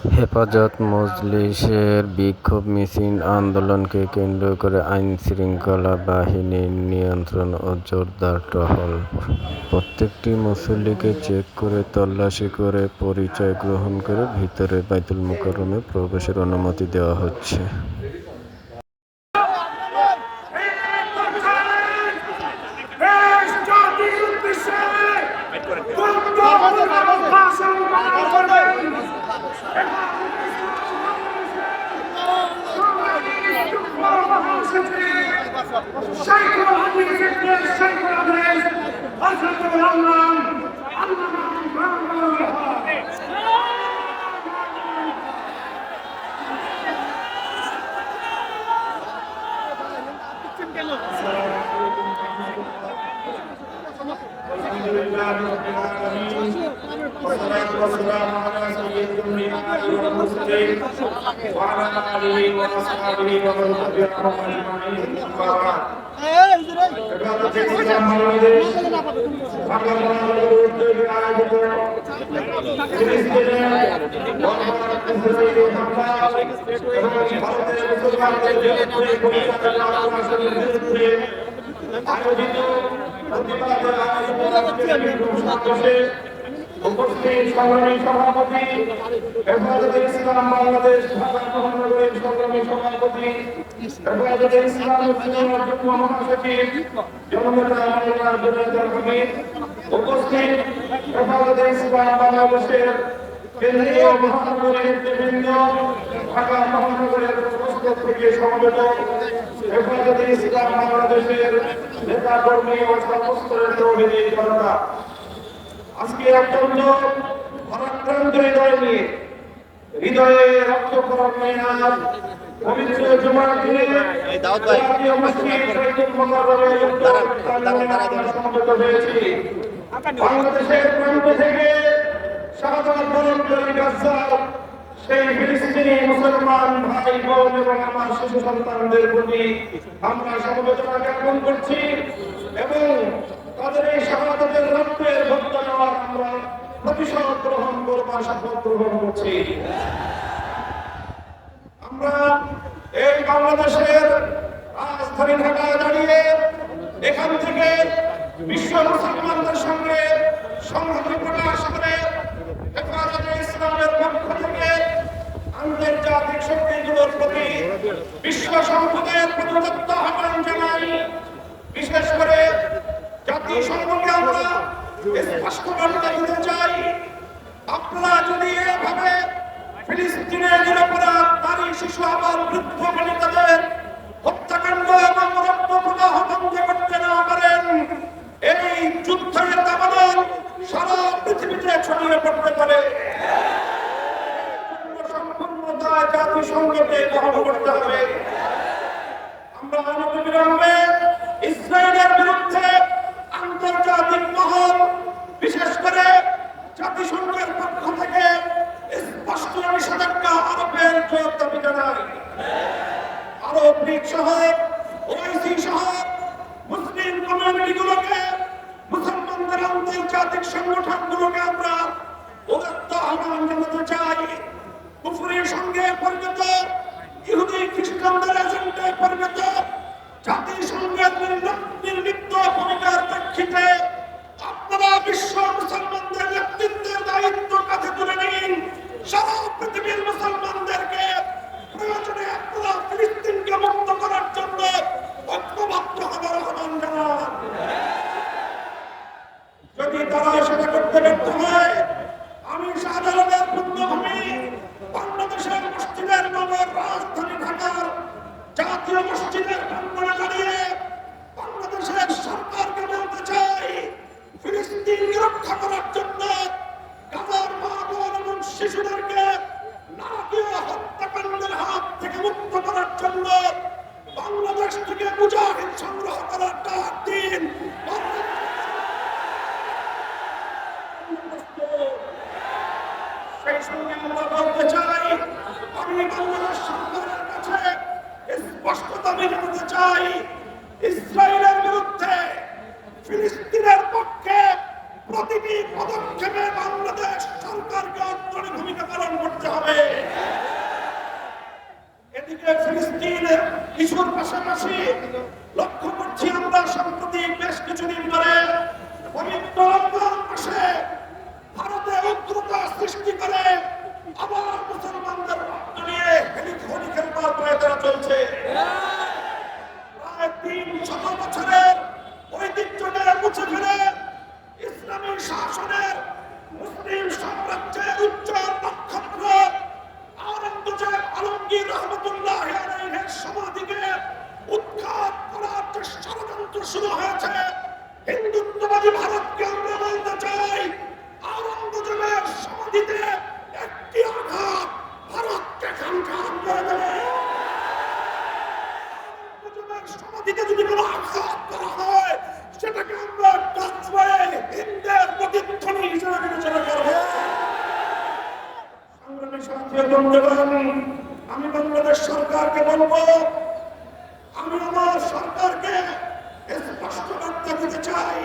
হেফাজত মজলিসের বিক্ষোভ মিছিল আন্দোলনকে কেন্দ্র করে আইন শৃঙ্খলা বাহিনীর নিয়ন্ত্রণ ও জোরদার টহল। প্রত্যেকটি মুসল্লিকে চেক করে, তল্লাশি করে, পরিচয় গ্রহণ করে ভিতরে বাইতুল মোকারমে প্রবেশের অনুমতি দেওয়া হচ্ছে। لله رب العالمين والصلاة والسلام على سيد الأنبياء والمرسلين وعلى آله وأصحابه ومن تبعهم أجمعين أما بعد عبادة الإسلام বাংলাদেশ ঢাকা মহানগর উদ্যোগে আয়োজিত উপস্থিত সংগ্রামী সভাপতি হেফাজতে ইসলাম বাংলাদেশ ঢাকা মহানগরের সংগ্রামী সভাপতি হেফাজতে ইসলাম মুসলিমের যুগ্ম মহাসচিব জননেতা মাওলানা জুনায়দ হামিদ উপস্থিত হেফাজতে ইসলাম থেকে সমবেত হেফাজতে ইসলাম বাংলাদেশের নেতা কর্মী ও সর্বস্তরের তৌহিদি জনতা আজকে অত্যন্ত ভারাক্রান্ত হৃদয় নিয়ে হৃদয়ে রক্তকরণ মেয়াদ পবিত্র জুমার দিনে জাতীয় মসজিদ বাইতুল মুকাররমে সমবেত হয়েছি। বাংলাদেশের প্রান্ত থেকে গাজ্জাল মুসলমান ভাই বোন শিশু সন্তানদের প্রতি আমরা সমবেদনা জ্ঞাপন করছি এবং এই আমরা এই বাংলাদেশের রাজধানী ঢাকায় দাঁড়িয়ে এখান থেকে বিশ্ব মুসলমানদের সঙ্গে সংহতি প্রকাশ করে ইসলামের পক্ষ থেকে আন্তর্জাতিক শক্তিগুলোর প্রতি বিশ্ব সম্পদের প্রতিরোধ আহ্বান জানাই। বিশেষ করে জাতিসংঘকে আমরা স্পষ্ট বার্তা দিতে চাই, আপনারা যদি এভাবে ফিলিস্তিনের নিরাপরাধ নারী শিশু আবার বৃদ্ধ বনিতাদের হত্যাকাণ্ড এবং রক্ত প্রবাহ করতে না পারেন, এই যুদ্ধের দাবানল সারা পৃথিবীতে ছড়িয়ে পড়তে পারে। সম্পূর্ণতা জাতিসংঘকে করতে হবে। ইসরায়েলের বিরুদ্ধে আন্তর্জাতিক মহল, বিশেষ করে জাতিসংঘের পক্ষ থেকে স্পষ্ট নিষেধাজ্ঞা আরোপের জোর দাবি জানাই। আরব লীগ সহ, ওআইসি সহ মুসলিম কমিউনিটিগুলোকে মুসলমানদের আন্তর্জাতিক সংগঠনগুলোকে আমরা উদাত্ত আহ্বান জানাতে চাই কুফুরের সঙ্গে পরিণত ইহুদি খ্রিস্টানদের এজেন্টে পরিণত জাতিসংঘের নির্লিপ্ত- নির্লিপ্ত ভূমিকার প্রেক্ষিতে আপনারা বিশ্ব মুসলমানদের নেতৃত্বের দায়িত্ব কাঁধে তুলে নিন সারা পৃথিবীর মুসলমানদেরকে প্রয়োজনে আপনারা ফিলিস্তিনকে মুক্ত করার জন্য ঐক্যবদ্ধ হবার আহ্বান জানান যদি তারা পাশাপাশি লক্ষ্য করছি আমরা সম্প্রতি বেশ কিছুদিন ধরে ভারতে উগ্রতা সৃষ্টি করে তিন শত বছরের ঐতিহ্যকে মুছে ফেলে ইসলামী শাসনের মুসলিম সাম্রাজ্যের উচ্চ নক্ষত্র আওরঙ্গজেব আলমগীর রহমতুল্লাহ সমাধিক আন্দোলন শুরু হয়েছে। হিন্দুত্ববাদী ভারতকে আমরা বলতে চাই, আওরঙ্গজেবের সমাধিতে একটি আঘাত ভারতকে খানখান করে দেবে। সমাধিতে যদি কোনো আঘাত করা হয়, সেটাকে আমরা টাচওয়ে হিন্দের প্রতিধ্বনি হিসেবে বিবেচনা করব। সংগ্রামী সাথীয় বন্ধুগণ, আমি বাংলাদেশ সরকারকে বলব, আমি আমার সরকারকে বার্তা চাই।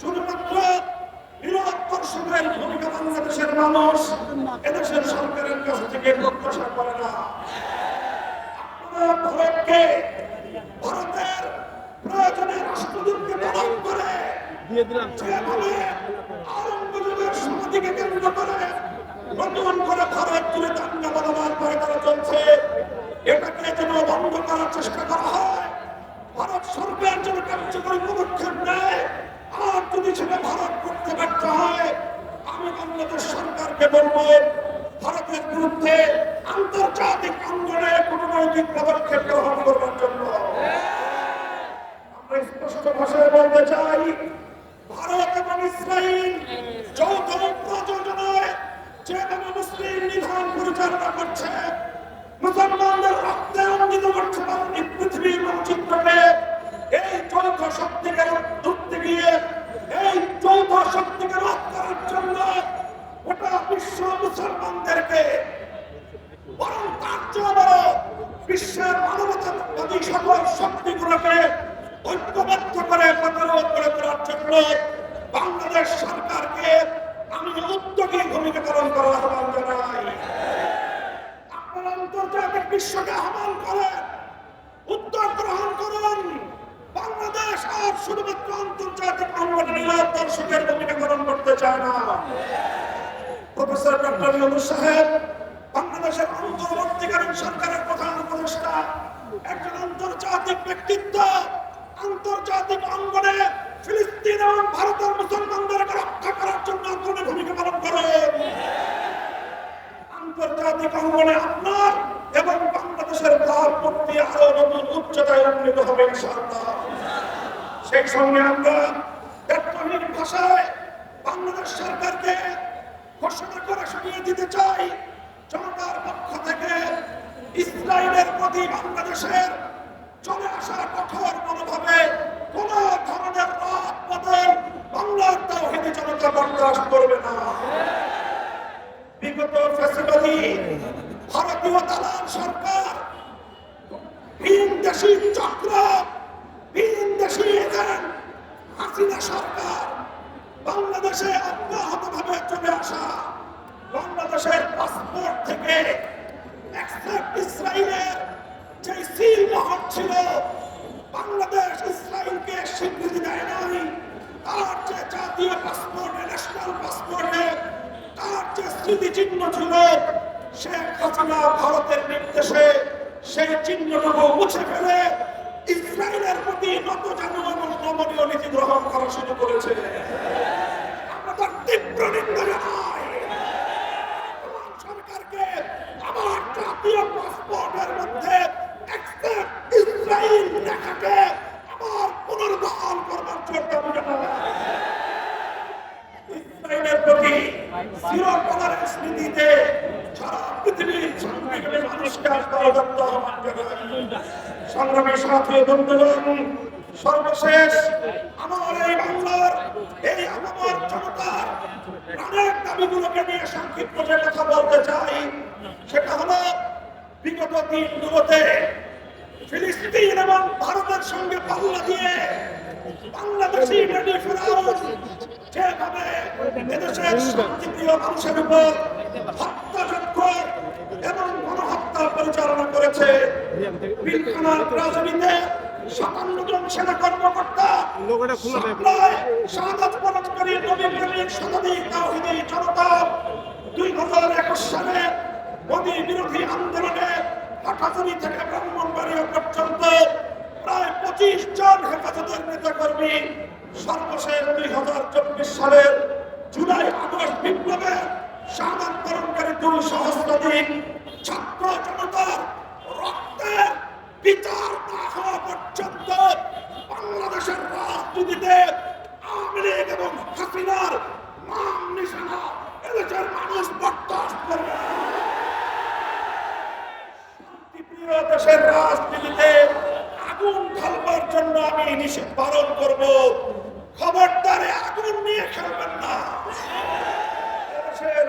শুধুমাত্র ভূমিকা বাংলাদেশের মানুষ এদেশের সরকারের কাছ থেকে প্রত্যাশা করে না। ভারতকে ভারতের প্রয়োজনে রাষ্ট্রদূতকে করে কেন্দ্র করে নতুন এটাকে যেন বন্ধ করার চেষ্টা করা হয়। কার্যকরী পদক্ষেপ নেয়। আর যদি সেটা ভারত করতে ব্যর্থ হয়, আমি বাংলাদেশ সরকারকে বলব, ভারতের বিরুদ্ধে আন্তর্জাতিক অঙ্গনে কূটনৈতিক পদক্ষেপ গ্রহণ করবার জন্য। আমরা স্পষ্ট ভাষায় বলতে চাই, ভারত এবং ইসরায়েল যৌথ প্রযোজনায় যেভাবে মুসলিম নিধন পরিচালনা করছে। মুসলমানদের রক্তে অঙ্কিত করছে এই পৃথিবীর মানচিত্রকে। যৌথ রোধ করার জন্য গোটা বিশ্ব মুসলমানদেরকে বরং তার চেয়ে বিশ্বের মানবতাবাদী সকল শক্তিগুলোকে ঐক্যবদ্ধ করে প্রতিরোধ করে তোলার জন্য বাংলাদেশ সরকারকে আমি উদ্যোগী ভূমিকা পালন করার আহ্বান জানাই। আপনারা আন্তর্জাতিক বিশ্বকে আহ্বান করেন উদ্যোগ গ্রহণ করুন বাংলাদেশ আর শুধুমাত্র আন্তর্জাতিক দর্শকের ভূমিকা পালন করতে চায় না। প্রফেসর ডক্টর ইউনুস সাহেব, বাংলাদেশের অন্তর্বর্তীকালীন সরকারের প্রধান উপদেষ্টা, একজন আন্তর্জাতিক ব্যক্তিত্ব, আন্তর্জাতিক অঙ্গনে ফিলিস্তিন এবং ভারতের মুসলমানদেরকে রক্ষা করার জন্য অগ্রণী ভূমিকা পালন করেন আন্তর্জাতিক অঙ্গনে আপনার এবং বাংলাদেশের ভাবমূর্তি আরও নতুন উচ্চতায় উন্নীত হবে ইনশাআল্লাহ। সেই সঙ্গে আমরা ভাষায় বাংলাদেশ সরকারকে ঘোষণা করে শুনিয়ে দিতে চাই। জনতার পক্ষ থেকে ইসরায়েলের প্রতি বাংলাদেশের চলে আসা কঠোর মনোভাবে কোন ধরনের রাত বদল বাংলার তাওহিদি জনতা বরদাস্ত করবে না। বিগত ফ্যাসিবাদী ভারতীয় দালাল সরকার ভিন দেশি চক্র, ভিন দেশি এজেন্ট, হাসিনা সরকার বাংলাদেশে অব্যাহতভাবে চলে আসা। বাংলাদেশের পাসপোর্ট থেকে ইসরায়েলের যে সিল মোহর ছিল, বাংলাদেশ ইসরায়েলকে স্বীকৃতি দেয় নাই। তার যে জাতীয় পাসপোর্টে ন্যাশনাল পাসপোর্টে তার যে স্মৃতিচিহ্ন ছিল, শেখ হাসিনা ভারতের নির্দেশে সেই চিহ্নটুকু মুছে ফেলে ইসরায়েলের প্রতি নত জানু এবং নমনীয় নীতি গ্রহণ করা শুরু করেছে। নিন্দা জানাই বর্তমান সরকারকে আমার জাতীয় পাসপোর্টের মধ্যে ইসরায়েল লেখাকে আমার পুনর্বহাল করবার জন্য জানাই ইসরায়েলের প্রতি জিরো টলারেন্স নীতিতে সারা পৃথিবীর সংগ্রামী মানুষকে আত্মদত্ত আহ্বান জানাই সংগ্রামী সাথী বন্ধুগণ, সর্বশেষ প্রাণের দাবিগুলোকে নিয়ে সংক্ষিপ্ত যে কথা বলতে চাই। সেটা হলো, বিগত দিনগুলোতে ফিলিস্তিন এবং ভারতের সঙ্গে পাল্লা দিয়ে বাংলাদেশি রেডি যেভাবে এদেশের এবং গণহত্যা পরিচালনা করেছে রাজনীতিতে সাতান্ন জন সেনা কর্মকর্তা সাপ্লাই শাহাদাত বরণকারী নবী প্রেমিক শতাধিক জনতা দুই হাজার একুশ সালে মোদী বিরোধী আন্দোলনে হাটাজারি থেকে ব্রাহ্মণবাড়িয়া পর্যন্ত প্রায় পঁচিশ জন হেফাজতের নেতা কর্মী সর্বশেষ দুই হাজার চব্বিশ সালের জুলাই আগস্ট বিপ্লবে শাহাদাত বরণকারী দুই সহস্রাধিক ছাত্র জনতার রক্তের বিচার না হওয়া পর্যন্ত বাংলাদেশের রাজনীতিতে আওয়ামী এবং হাসিনার নাম নিশানা এদেশের মানুষ বরদাস্ত করবে। দেশের রাজনীতিতে আগুন ঢালবার জন্য আমি নিষেধ পালন করব। খবরদারে আগুন নিয়ে খেলবেন না। দেশের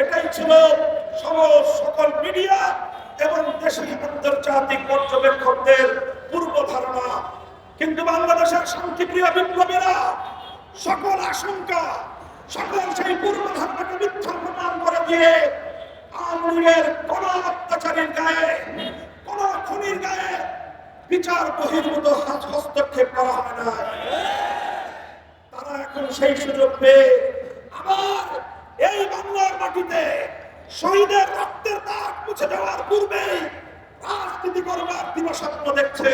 এটাই ছিল সকল মিডিয়া এবং দেশি আন্তর্জাতিক পর্যবেক্ষকদের পূর্ব ধারণা। কিন্তু বাংলাদেশের শান্তিপ্রিয় বিপ্লবীরা সকল আশঙ্কা সকল সেই পূর্ব ধারণাকে মিথ্যা প্রমাণ করে দিয়ে আওয়ামী লীগের কোন অত্যাচারীর গায়ে, কোন খুনির গায়ে বিচার বহির্ভূত হস্তক্ষেপ করা হবে না। তারা এখন সেই সুযোগ পেয়ে আবার এই বাংলার মাটিতে শহীদের রক্তের দাগ মুছে দেওয়ার পূর্বেই রাজনীতি করবার দিবাস্বপ্ন দেখছে।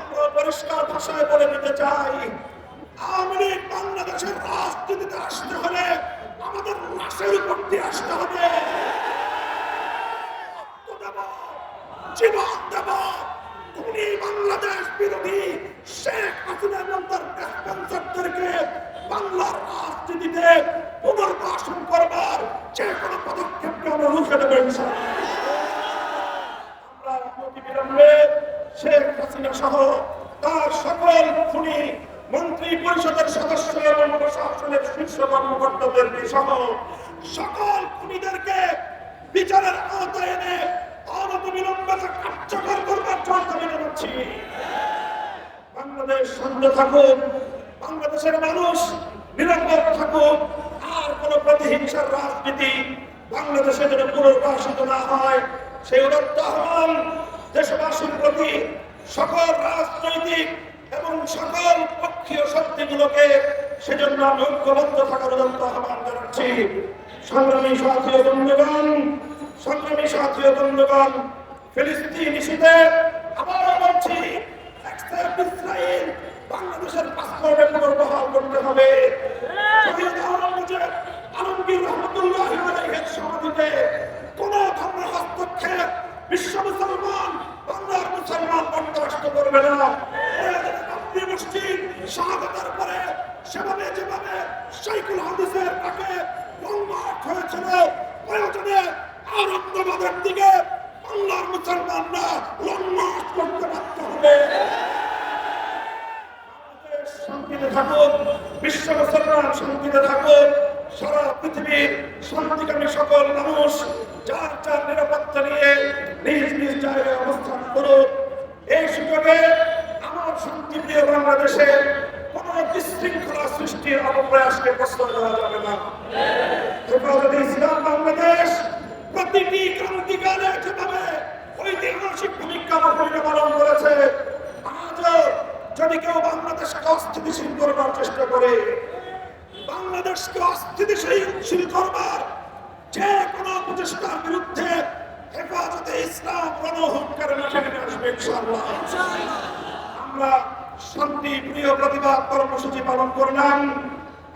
আমরা পরিষ্কার ভাষায় বলে দিতে চাই, আওয়ামী লীগ বাংলাদেশের আসতে হলে আমাদের লাশের উপর দিয়ে আসতে হবে রক্ত দেব, জীবন দেব খুনি বাংলাদেশ বিরোধী শেখ হাসিনা এবং তার ব্যাকপেন্সারদেরকে বাংলার রাজনীতিতে পুনর্বাসন করবার যে কোনো পদক্ষেপকে আমরা রুখে দেবো ইনশাআল্লাহ। আমরা অতি বিলম্বে শেখ হাসিনা সহ তার সকল খুনি মন্ত্রী পরিষদের সদস্য এবং প্রশাসনের শীর্ষ কর্মকর্তাদের সহ সকল খুনিদেরকে বিচারের আওতায় এনে অনত বিলম্বে তা কার্যকর করবার জন্য দাবি জানাচ্ছি। বাংলাদেশ শান্ত থাকুক বাংলাদেশের মানুষ নিরাপদ থাকুক, আর কোন প্রতিহিংসার রাজনীতি বাংলাদেশে যেন পুনর্বাসিত না হয়, সেই উদাত্ত আহ্বান দেশবাসীর প্রতি সকল রাজনৈতিক এবং সকল পক্ষীয় শক্তিগুলোকে সেজন্য আমি ঐক্যবদ্ধ থাকার উদাত্ত আহ্বান জানাচ্ছি। সংগ্রামী ও বন্ধুগণ, সংগ্রামী ও বন্ধুগণ ফিলিস্তিন আবারও বলছি বাংলাদেশের পাসপোর্টে পুনর্বহাল করতে হবে। আলমগীর বিশ্ব মুসলমান মুসলমান করবে না। পরে সেভাবে, যেভাবে শাইকুল হাদিসের তাকে লংমার্চ হয়েছিল প্রয়োজনে আনন্দবাদের দিকে বাংলার মুসলমানরা লংমার্চ করতে বাধ্য হবে। শান্তিতে থাকুক বিশ্ব মুসলমান শান্তিতে থাকুক সারা পৃথিবীর শান্তিকামী সকল মানুষ যার যার নিরাপত্তা নিয়ে নিজ নিজ জায়গায় অবস্থান করুক। এই সুযোগে আমার শান্তিপ্রিয় বাংলাদেশে সৃষ্টির অপপ্রয়াসকে প্রশ্রয় দেওয়া যাবে না। হেফাজতে ইসলাম বাংলাদেশ প্রতিটি ক্রান্তিকালে যেভাবে ঐতিহাসিক ভূমিকা ভূমিকা পালন করেছে, আজও যদি কেউ বাংলাদেশকে অস্থিতিশীল করবার চেষ্টা করে, বাংলাদেশকে অস্থিতিশীল করবার যে কোনো প্রচেষ্টার বিরুদ্ধে হেফাজতে ইসলাম গণহত্যার মাঠে আসবে ইনশাআল্লাহ। আমরা শান্তি প্রিয় প্রতিবাদ কর্মসূচি পালন করলাম।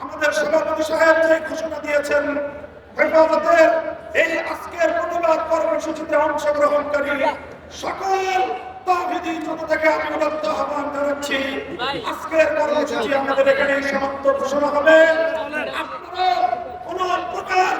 আমাদের সভাপতি সাহেব যে ঘোষণা দিয়েছেন হেফাজতের এই আজকের প্রতিবাদ কর্মসূচিতে অংশগ্রহণকারী সকল আমি জানাচ্ছি। আজকের কর্মসূচি আমাদের এখানে ঘোষণা হবে। আপনারা কোন প্রকার